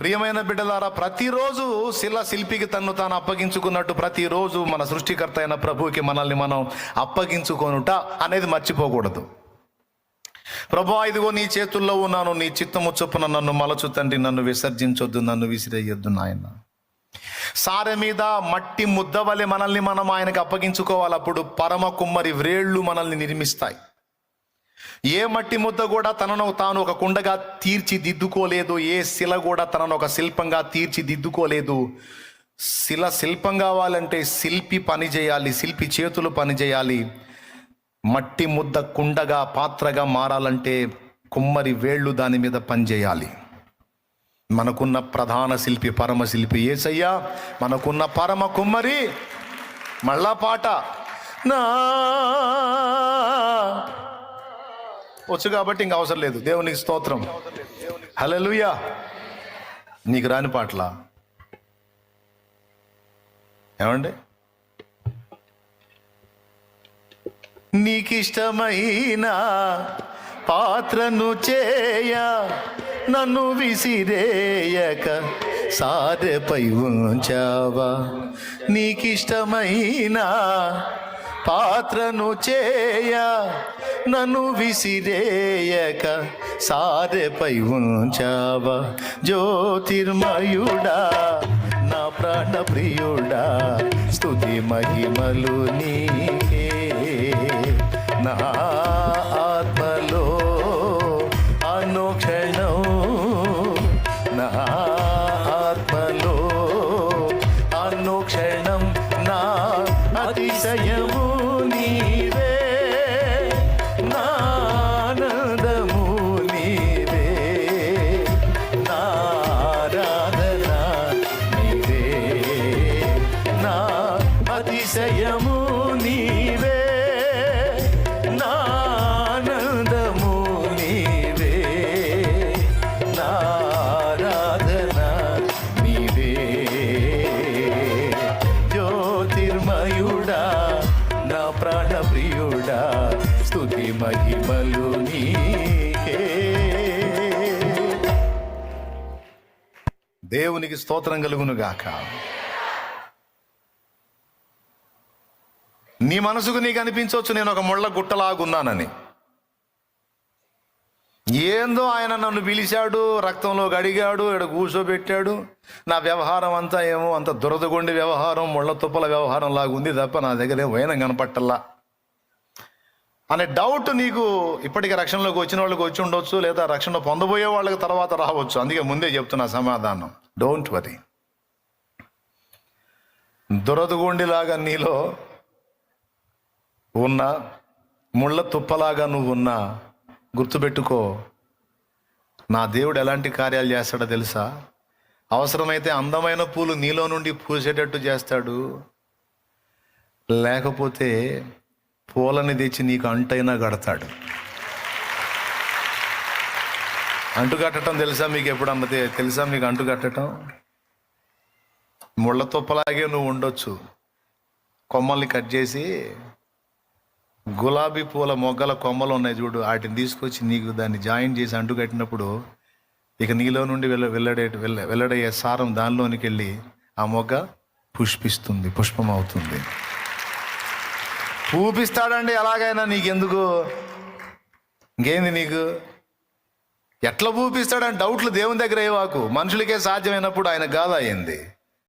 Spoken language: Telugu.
ప్రియమైన బిడ్డలారా ప్రతిరోజు శిల శిల్పికి తన్ను తాను అప్పగించుకున్నట్టు ప్రతిరోజు మన సృష్టికర్త అయిన ప్రభువుకి మనల్ని మనం అప్పగించుకొనుట అనేది మర్చిపోకూడదు. ప్రభా ఇదిగో నీ చేతుల్లో ఉన్నాను నీ చిత్తము చొప్పున నన్ను మలచు తండ్రి నన్ను విసర్జించొద్దు నన్ను విసిరేయొద్దు నాయన. సారె మీద మట్టి ముద్ద వలె మనల్ని మనం ఆయనకి అప్పగించుకోవాలి అప్పుడు పరమ కుమ్మరి వ్రేళ్ళు మనల్ని నిర్మిస్తాయి. ఏ మట్టి ముద్ద కూడా తనను తాను ఒక కుండగా తీర్చిదిద్దుకోలేదు ఏ శిల కూడా తనను ఒక శిల్పంగా తీర్చిదిద్దుకోలేదు. శిల శిల్పం కావాలంటే శిల్పి పని చేయాలి శిల్పి చేతులు పని చేయాలి. మట్టి ముద్ద కుండగా పాత్రగా మారాలంటే కుమ్మరి వేళ్ళు దాని మీద పనిచేయాలి మనకున్న ప్రధాన శిల్పి పరమ శిల్పి ఏసయ్యా మనకున్న పరమ కుమ్మరి మళ్ళా పాట. నా వచ్చు కాబట్టి ఇంక అవసరం లేదు. దేవునికి స్తోత్రం. హల్లెలూయా. నీకు రాని పాటల? ఏమండి? నీకిష్టమైన పాత్రను చేయ నన్ను విసిరేయక సారెపై ఉంచావా? నీకిష్టమైన పాత్రను చేయ నన్ను విసిరేయక సారెపై ఉంచావా? జ్యోతిర్మయుడా నా ప్రాణ ప్రియుడా స్థుతి మహిమలు నీకే. అతిశయము నీవే నానందము నీవే నారాధన నీవే. జ్యోతిర్మయుడా నా ప్రాణప్రియుడా స్థుతి మహిమలు నీకే. దేవునికి స్తోత్రం కలుగునుగాక. గాక నీ మనసుకు నీకు అనిపించవచ్చు నేను ఒక ముళ్ళ గుట్టలాగున్నానని. ఏందో ఆయన నన్ను పిలిచాడు రక్తంలో గడిగాడు ఇక్కడ కూర్చోబెట్టాడు. నా వ్యవహారం అంతా ఏమో అంత దురదగొండి వ్యవహారం ముళ్ళ తుప్పల వ్యవహారం లాగుంది తప్ప నా దగ్గర ఏం వైనం కనపట్టల్లా. అనే డౌట్ నీకు ఇప్పటికీ రక్షణలోకి వచ్చిన వాళ్ళకి వచ్చి ఉండొచ్చు లేదా రక్షణ పొందబోయే వాళ్ళకి తర్వాత రావచ్చు. అందుకే ముందే చెప్తున్నా సమాధానం. డోంట్ వరీ దురదగొండిలాగా నీలో ఉన్న ముళ్ళ తుప్పలాగా నువ్వు ఉన్నా గుర్తుపెట్టుకో. నా దేవుడు ఎలాంటి కార్యాలు చేస్తాడో తెలుసా? అవసరమైతే అందమైన పూలు నీలో నుండి పూసేటట్టు చేస్తాడు. లేకపోతే పూలని తెచ్చి నీకు అంటైనా కడతాడు. అంటుకట్టడం తెలుసా మీకు ఎప్పుడు అన్నది తెలుసా మీకు అంటు కట్టడం ముళ్ళ తుప్పలాగే నువ్వు ఉండొచ్చు. కొమ్మల్ని కట్ చేసి గులాబీ పూల మొగ్గల కొమ్మలు ఉన్నాయి చూడు. వాటిని తీసుకొచ్చి నీకు దాన్ని జాయిన్ చేసి అంటుకట్టినప్పుడు ఇక నీలో నుండి వెళ్ళ వెళ్ళడే వెళ్ళ వెల్లడయ్యే సారం దానిలోనికి వెళ్ళి ఆ మొగ్గ పుష్పిస్తుంది పుష్పం అవుతుంది పూపిస్తాడండి ఎలాగైనా నీకెందుకు? ఇంకేంది నీకు? ఎట్లా పూపిస్తాడని డౌట్లు దేవుని దగ్గర అయ్యేవాకు మనుషులకే సాధ్యమైనప్పుడు ఆయన గాథ అయింది